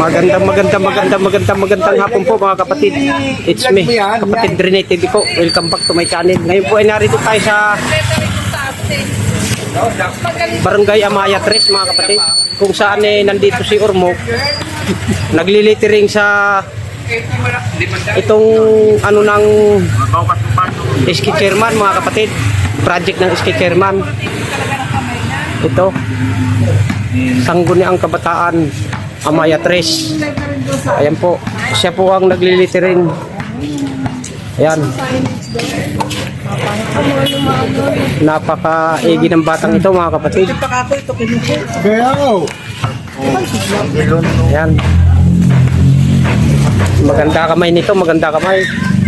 Magandang magandang magandang magandang magandang hapon po mga kapatid. It's me, kapatid Rene TV po. Welcome back to my channel. Ngayon po ay narito tayo sa Barangay Amaya 3 mga kapatid. Kung saan eh nandito si Ormo. Naglilitering sa itong ano ng SK Chairman mga kapatid. Project ng SK Chairman. Ito. Sangguniang Kabataan Amaya 3. Ayan po. Siya po ang naglilitering. Ayan. Napaka-igi ng batang ito mga kapatid. Ayan. Maganda kamay nito, maganda kamay.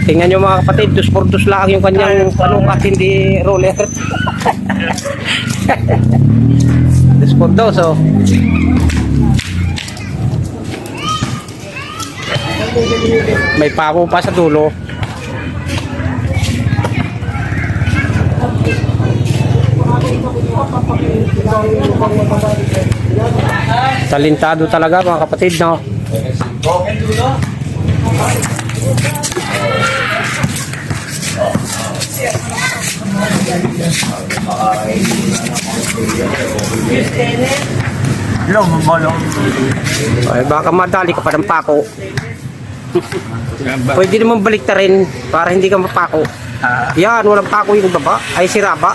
Tingnan nyo mga kapatid, dos por dos lang yung kanyang ano at hindi roller. por dos, oh. May pako pa sa dulo. Talintado talaga mga kapatid, no? Hello, mamalong. Ay, baka madali ka pa ng pako. Pwede naman balik ta rin para hindi ka mapako. Ah, Yan, walang pako yung baba. Ay, siraba.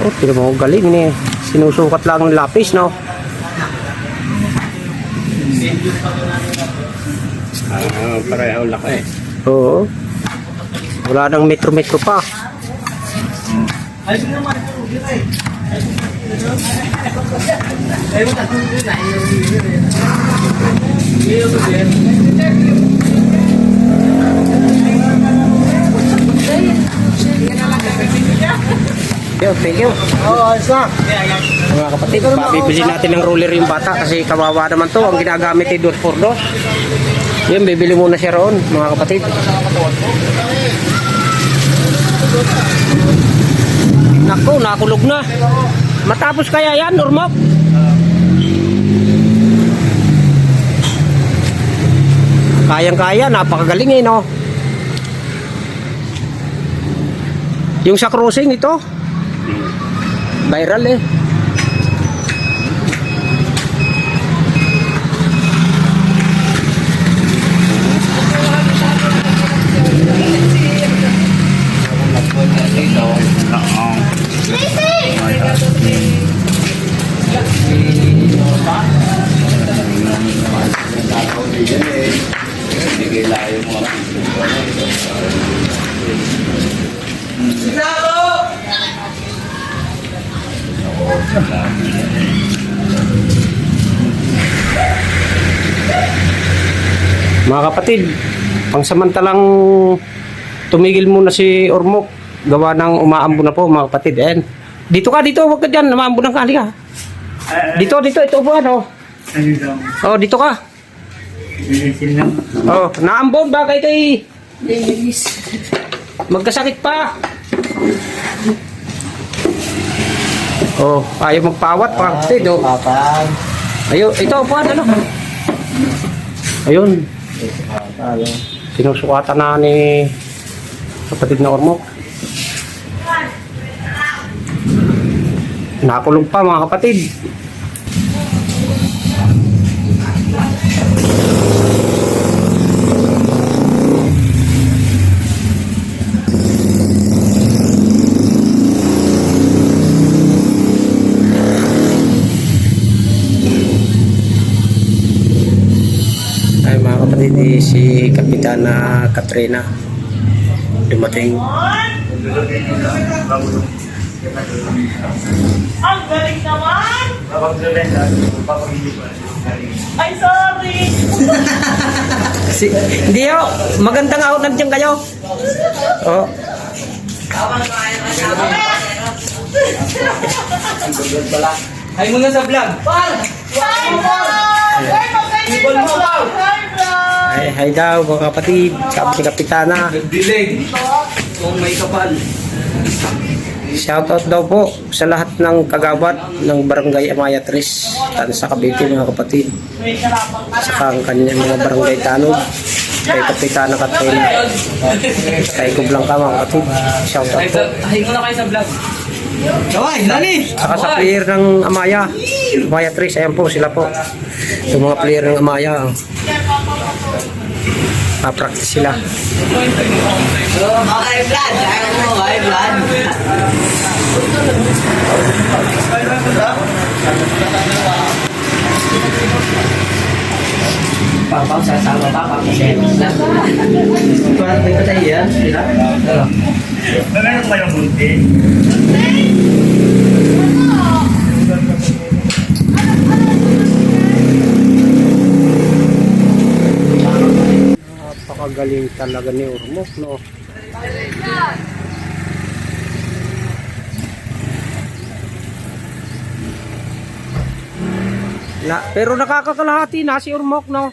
Oh, tira mo galing ni. Sinusukat lang ng lapis, no? Ah pareho laki. Oo. Wala nang metro-metro pa. Yo, thank you. Ayos na. Mga kapatid, pabibili natin ng roller yung bata kasi kawawa naman to. Ang ginagamit ay door for door. Yun, bibili muna siya roon, mga kapatid. Nako, nakulog na. Matapos kaya yan, Normok? Kayang-kaya, napakagaling eh, no? Yung sa crossing ito, viral eh. Mga kapatid, pangsamantalang tumigil muna si Ormok. Gawa ng umaambo na po mga kapatid. Ayan. Dito ka, dito. Huwag ka dyan. Umaambo ng kali ka. Dito, dito. Ito po ano. Oh, dito ka. Oh, naambon ba kay kay Magkasakit pa. Oh, ayaw magpawat. Oh. Kapag. Ayun, ito po ano. Ayun. Sinusukatan na ni kapatid na Ormok. Nakulong pa mga kapatid. Kapitana Katrina dumating. Ang galing naman! Ay, sorry! Si, hindi yo, magandang out nandiyan kayo. Oh, Ay mo na sa vlog. Vlog! Ay, magaling ka vlog! Hi, vlog! Ay, hi daw mga kapatid, sabi si Kapitana. Dilig. Kung may kapal. Shoutout daw po sa lahat ng kagabat ng Barangay Amaya tan sa Cavite mga kapatid. Saka ang kanyang mga barangay tanod kay Kapitana Katrina. Kay Kublang ka mga kapatid. Shoutout po. Hay muna kayo sa vlog. Kaway, nani! Saka sa player ng Amaya. Amaya Tres, ayan po sila po. Yung mga player ng Amaya. Pa-practice sila. Okay, vlog. Ayaw mo, okay, vlog. Papa, sasama pa, papa, selos na. Parang may patay yan, sila. Ano? Meron pa yung bunti. Talaga ni Urmok, no? Na, pero nakakakalahati na si Urmok, no?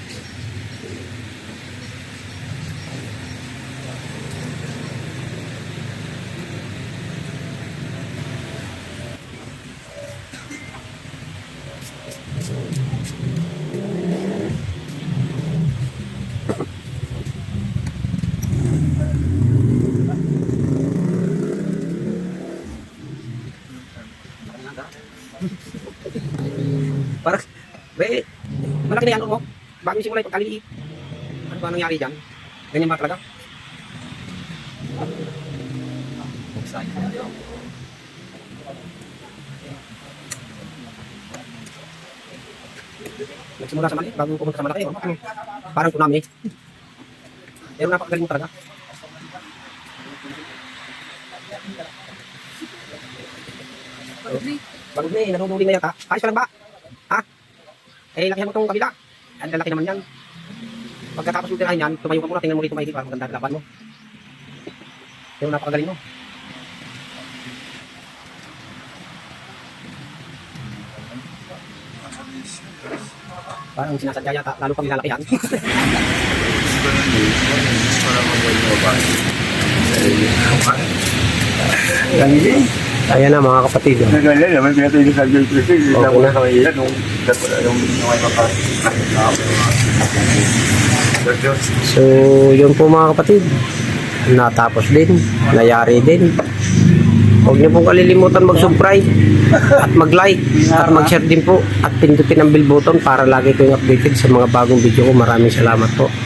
Parang, be, malaki na yan, Urmok. Bago yung simula yung pagkaliliit. Ano ba nangyari dyan? Ganyan ba talaga? Nagsimula sa maliit, bago pumunta sa malaki. Ano? Parang tsunami. Pero napakagaling mo talaga. Bagod na eh, nanunuling na yata. Ayos ka lang ba? Ha? Eh, lakihan mo itong kabila. Ang lalaki naman yan. Pagkatapos mo tirahin yan, tumayo ka muna, tingnan mo rito maigi para maganda laban mo. Pero napakagaling mo. Parang sinasadya yata, lalo kang lalakihan. Ganili. Ayan na mga kapatid. oh. Nagala naman pinatay sa. Hindi Oo ako na. kaya nung yung. So, yun po mga kapatid. Natapos din. Nayari din. Huwag niyo pong kalilimutan mag-subscribe at mag-like at mag-share din po at pindutin ang bell button para lagi kayong updated sa mga bagong video ko. Maraming salamat po.